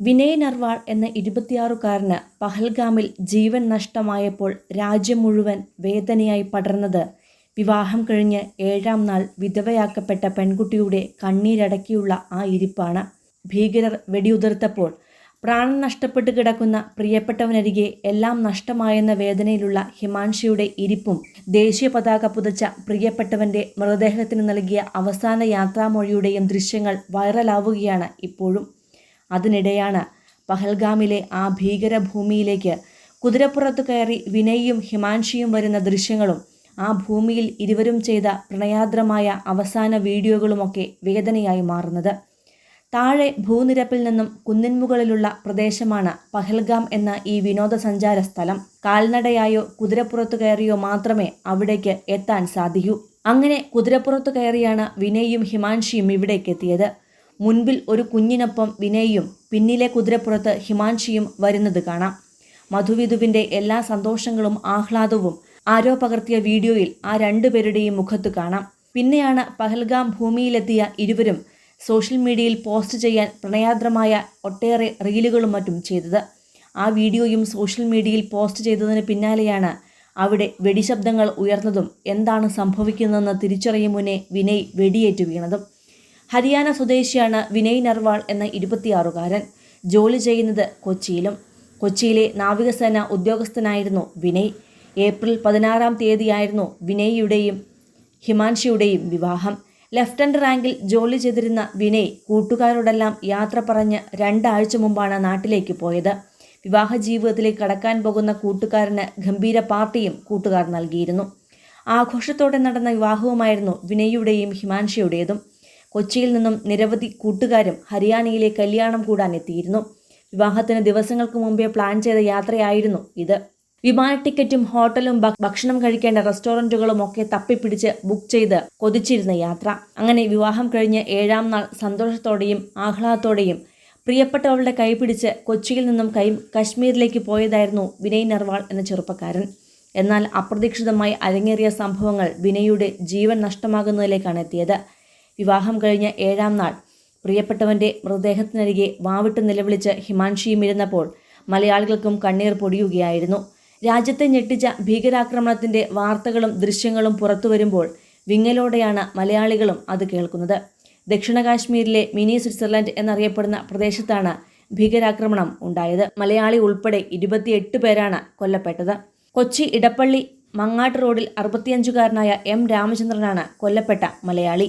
വിനയ് നർവാൾ എന്ന ഇരുപത്തിയാറുകാരന് പഹൽഗാമിൽ ജീവൻ നഷ്ടമായപ്പോൾ രാജ്യം മുഴുവൻ വേദനയായി പടർന്നത്. വിവാഹം കഴിഞ്ഞ് ഏഴാം നാൾ വിധവയാക്കപ്പെട്ട പെൺകുട്ടിയുടെ കണ്ണീരടക്കിയുള്ള ആ ഇരിപ്പാണ് ഭീകരർ വെടിയുതിർത്തപ്പോൾ. പ്രാണൻ നഷ്ടപ്പെട്ട് കിടക്കുന്ന പ്രിയപ്പെട്ടവനരികെ എല്ലാം നഷ്ടമായെന്ന വേദനയിലുള്ള ഹിമാൻഷിയുടെ ഇരിപ്പും ദേശീയ പതാക പുതച്ച പ്രിയപ്പെട്ടവന്റെ മൃതദേഹത്തിന് നൽകിയ അവസാന യാത്രാമൊഴിയുടെയും ദൃശ്യങ്ങൾ വൈറലാവുകയാണ് ഇപ്പോഴും. അതിനിടെയാണ് പഹൽഗാമിലെ ആ ഭീകരഭൂമിയിലേക്ക് കുതിരപ്പുറത്ത് കയറി വിനയും ഹിമാൻഷിയും വരുന്ന ദൃശ്യങ്ങളും ആ ഭൂമിയിൽ ഇരുവരും ചെയ്ത പ്രണയാദ്രമായ അവസാന വീഡിയോകളുമൊക്കെ വേദനയായി മാറുന്നത്. താഴെ ഭൂനിരപ്പിൽ നിന്നും കുന്നിൻമുകളിലുള്ള പ്രദേശമാണ് പഹൽഗാം എന്ന ഈ വിനോദസഞ്ചാര സ്ഥലം. കാൽനടയായോ കുതിരപ്പുറത്ത് കയറിയോ മാത്രമേ അവിടേക്ക് എത്താൻ സാധിക്കൂ. അങ്ങനെ കുതിരപ്പുറത്ത് കയറിയാണ് വിനയും ഹിമാൻഷിയും ഇവിടേക്ക് എത്തിയത് മുൻപിൽ ഒരു കുഞ്ഞിനൊപ്പം വിനയും പിന്നിലെ കുതിരപ്പുറത്ത് ഹിമാൻഷിയും വരുന്നത് കാണാം. മധുവിധുവിന്റെ എല്ലാ സന്തോഷങ്ങളും ആഹ്ലാദവും ആരോ പകർത്തിയ വീഡിയോയിൽ ആ രണ്ടുപേരുടെയും മുഖത്ത് കാണാം. പിന്നെയാണ് പഹൽഗാം ഭൂമിയിലെത്തിയ ഇരുവരും സോഷ്യൽ മീഡിയയിൽ പോസ്റ്റ് ചെയ്യാൻ പ്രണയാദ്രമായ ഒട്ടേറെ റീലുകളും മറ്റും ചെയ്തത്. ആ വീഡിയോയും സോഷ്യൽ മീഡിയയിൽ പോസ്റ്റ് ചെയ്തതിന് പിന്നാലെയാണ് അവിടെ വെടിശബ്ദങ്ങൾ ഉയർന്നതും എന്താണ് സംഭവിക്കുന്നതെന്ന് തിരിച്ചറിയും മുന്നേ വിനയ് വെടിയേറ്റു വീണതും. ഹരിയാന സ്വദേശിയാണ് വിനയ് നർവാൾ എന്ന ഇരുപത്തിയാറുകാരൻ. ജോലി ചെയ്യുന്നത് കൊച്ചിയിലും. കൊച്ചിയിലെ നാവികസേന ഉദ്യോഗസ്ഥനായിരുന്നു വിനയ്. ഏപ്രിൽ പതിനാറാം തീയതിയായിരുന്നു വിനയ്യുടെയും ഹിമാൻഷിയുടെയും വിവാഹം. ലെഫ്റ്റനന്റ് റാങ്കിൽ ജോലി ചെയ്തിരുന്ന വിനയ് കൂട്ടുകാരോടെല്ലാം യാത്ര പറഞ്ഞ് രണ്ടാഴ്ച മുമ്പാണ് നാട്ടിലേക്ക് പോയത്. വിവാഹ ജീവിതത്തിലേക്ക് കടക്കാൻ പോകുന്ന കൂട്ടുകാരന് ഗംഭീര പാർട്ടിയും കൂട്ടുകാർ നൽകിയിരുന്നു. ആഘോഷത്തോടെ നടന്ന വിവാഹവുമായിരുന്നു വിനയുടെയും ഹിമാൻഷിയുടേതും. കൊച്ചിയിൽ നിന്നും നിരവധി കൂട്ടുകാരും ഹരിയാനയിലെ കല്യാണം കൂടാൻ എത്തിയിരുന്നു വിവാഹത്തിന് ദിവസങ്ങൾക്ക് മുമ്പേ പ്ലാൻ ചെയ്ത യാത്രയായിരുന്നു ഇത്. വിമാന ടിക്കറ്റും ഹോട്ടലും ഭക്ഷണം കഴിക്കേണ്ട റെസ്റ്റോറന്റുകളും ഒക്കെ തപ്പിപ്പിടിച്ച് ബുക്ക് ചെയ്ത് കൊതിച്ചിരുന്ന യാത്ര. അങ്ങനെ വിവാഹം കഴിഞ്ഞ് ഏഴാം നാൾ സന്തോഷത്തോടെയും ആഹ്ലാദത്തോടെയും പ്രിയപ്പെട്ടവളുടെ കൈപിടിച്ച് കൊച്ചിയിൽ നിന്നും കൈ കശ്മീരിലേക്ക് പോയതായിരുന്നു വിനയ് നർവാൾ എന്ന ചെറുപ്പക്കാരൻ. എന്നാൽ അപ്രതീക്ഷിതമായി അരങ്ങേറിയ സംഭവങ്ങൾ വിനയുടെ ജീവൻ നഷ്ടമാകുന്നതിലേക്കാണ് എത്തിയത്. വിവാഹം കഴിഞ്ഞ ഏഴാം നാൾ. പ്രിയപ്പെട്ടവന്റെ മൃതദേഹത്തിനരികെ വാവിട്ട് നിലവിളിച്ച് ഹിമാൻഷിയും ഇരുന്നപ്പോൾ മലയാളികൾക്കും കണ്ണീർ പൊടിയുകയായിരുന്നു. രാജ്യത്തെ ഞെട്ടിച്ച ഭീകരാക്രമണത്തിന്റെ വാർത്തകളും ദൃശ്യങ്ങളും പുറത്തു വരുമ്പോൾ വിങ്ങലോടെയാണ് മലയാളികളും അത് കേൾക്കുന്നത്. ദക്ഷിണ കാശ്മീരിലെ മിനി സ്വിറ്റ്സർലൻഡ് എന്നറിയപ്പെടുന്ന പ്രദേശത്താണ് ഭീകരാക്രമണം ഉണ്ടായത്. മലയാളി ഉൾപ്പെടെ ഇരുപത്തിയെട്ട് പേരാണ് കൊല്ലപ്പെട്ടത്. കൊച്ചി ഇടപ്പള്ളി മങ്ങാട്ട് റോഡിൽ അറുപത്തിയഞ്ചുകാരനായ എം രാമചന്ദ്രനാണ് കൊല്ലപ്പെട്ട മലയാളി.